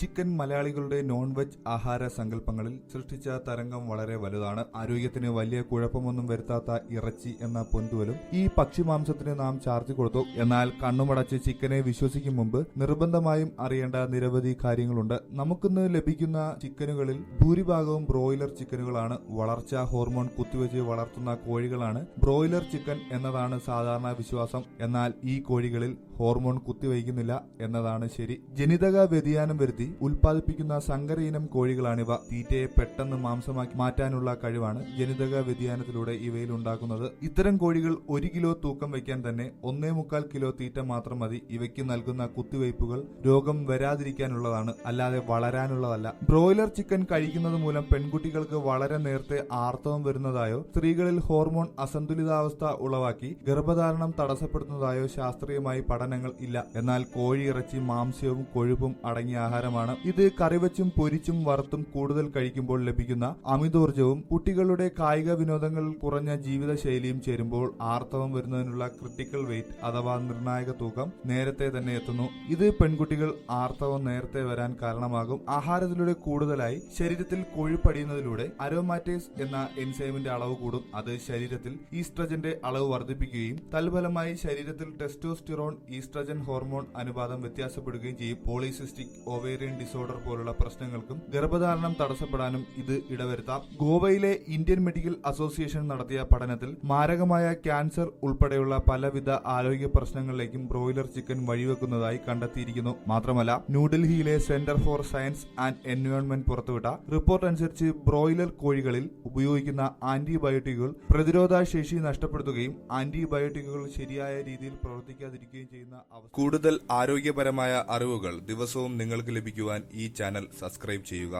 Chicken മലയാളികളുടെ non veg ആഹാര സങ്കല്പങ്ങളിൽ സൃഷ്ടിച്ച തരംഗം വളരെ വലുതാണ്. ആരോഗ്യത്തിന് വലിയ കുഴപ്പമൊന്നും വരുത്താത്ത ഇറച്ചി എന്ന പൊന്തുവലും ഈ പക്ഷിമാംസത്തിന് നാം ചാർജ് കൊടുത്തു. എന്നാൽ കണ്ണുമടച്ച് ചിക്കനെ വിശ്വസിക്കും മുമ്പ് നിർബന്ധമായും അറിയേണ്ട നിരവധി കാര്യങ്ങളുണ്ട്. നമുക്കിന്ന് ലഭിക്കുന്ന ചിക്കനുകളിൽ ഭൂരിഭാഗവും ബ്രോയിലർ ചിക്കനുകളാണ്. വളർച്ചാ ഹോർമോൺ കുത്തിവെച്ച് വളർത്തുന്ന കോഴികളാണ്. ബ്രോയിലർ ചിക്കൻ എന്നതാണ് സാധാരണ വിശ്വാസം. എന്നാൽ ഈ കോഴികളിൽ ഹോർമോൺ കുത്തിവയ്ക്കുന്നില്ല എന്നതാണ് ശരി. ജനിതക വ്യതിയാനം വരുത്തി ഉൽപ്പാദിപ്പിക്കുന്ന സങ്കര ഇനം കോഴികളാണിവ. തീറ്റയെ പെട്ടെന്ന് മാംസമാക്കി മാറ്റാനുള്ള കഴിവാണ് ജനിതക വ്യതിയാനത്തിലൂടെ ഇവയിൽ ഉണ്ടാക്കുന്നത് ഇത്തരം കോഴികൾ ഒരു കിലോ തൂക്കം വയ്ക്കാൻ തന്നെ ഒന്നേ മുക്കാൽ കിലോ തീറ്റ മാത്രം മതി. ഇവയ്ക്ക് നൽകുന്ന കുത്തിവയ്പ്പുകൾ രോഗം വരാതിരിക്കാനുള്ളതാണ്. അല്ലാതെ വളരാനുള്ളതല്ല. ബ്രോയിലർ ചിക്കൻ കഴിക്കുന്നത് മൂലം പെൺകുട്ടികൾക്ക് വളരെ നേരത്തെ ആർത്തവം വരുന്നതായോ സ്ത്രീകളിൽ ഹോർമോൺ അസന്തുലിതാവസ്ഥ ഉളവാക്കി ഗർഭധാരണം തടസ്സപ്പെടുത്തുന്നതായോ ശാസ്ത്രീയമായി പഠനങ്ങൾ ഇല്ല. എന്നാൽ കോഴി ഇറച്ചി മാംസ്യവും കൊഴുപ്പും അടങ്ങിയ ആഹാരമാണ് ഇത് കറിവച്ചും പൊരിച്ചും വറുത്തും കൂടുതൽ കഴിക്കുമ്പോൾ ലഭിക്കുന്ന അമിതോർജവും കുട്ടികളുടെ കായിക വിനോദങ്ങൾ കുറഞ്ഞ ജീവിതശൈലിയും ചേരുമ്പോൾ ആർത്തവം വരുന്നതിനുള്ള ക്രിട്ടിക്കൽ വെയിറ്റ് അഥവാ നിർണായക തൂക്കം നേരത്തെ തന്നെ എത്തുന്നു. ഇത് പെൺകുട്ടികൾ ആർത്തവം നേരത്തെ വരാൻ കാരണമാകും. ആഹാരത്തിലൂടെ കൂടുതലായി ശരീരത്തിൽ കൊഴുപ്പടിയുന്നതിലൂടെ അരോമാറ്റേസ് എന്ന എൻസൈമിന്റെ അളവ് കൂടും. അത് ശരീരത്തിൽ ഈസ്ട്രജന്റെ അളവ് വർദ്ധിപ്പിക്കുകയും തൽഫലമായി ശരീരത്തിൽ ടെസ്റ്റോസ്റ്റിറോൺ ഈസ്ട്രജൻ ഹോർമോൺ അനുപാതം വ്യത്യാസപ്പെടുകയും ചെയ്യും. പോളിസിസ്റ്റിക് ഓവേറിയൻ ഡിസോർഡർ പോലുള്ള പ്രശ്നങ്ങൾക്കും ഗർഭധാരണം തടസ്സപ്പെടാനും ഇത് ഇടവരുത്താം. ഗോവയിലെ ഇന്ത്യൻ മെഡിക്കൽ അസോസിയേഷൻ നടത്തിയ പഠനത്തിൽ മാരകമായ ക്യാൻസർ ഉൾപ്പെടെയുള്ള പലവിധ ആരോഗ്യ പ്രശ്നങ്ങളിലേക്കും ബ്രോയിലർ ചിക്കൻ വഴിവെക്കുന്നതായി കണ്ടെത്തിയിരിക്കുന്നു. മാത്രമല്ല ന്യൂഡൽഹിയിലെ centre for science and environment പുറത്തുവിട്ട റിപ്പോർട്ട് അനുസരിച്ച് ബ്രോയിലർ കോഴികളിൽ ഉപയോഗിക്കുന്ന ആന്റിബയോട്ടിക്കുകൾ പ്രതിരോധ ശേഷി നഷ്ടപ്പെടുത്തുകയും ആന്റിബയോട്ടിക്കുകൾ ശരിയായ രീതിയിൽ പ്രവർത്തിക്കാതിരിക്കുകയും ചെയ്യുന്ന കൂടുതൽ ആരോഗ്യപരമായ അറിവുകൾ ദിവസവും നിങ്ങൾക്ക് ലഭിക്കുവാൻ ഈ ചാനൽ സബ്സ്ക്രൈബ് ചെയ്യുക.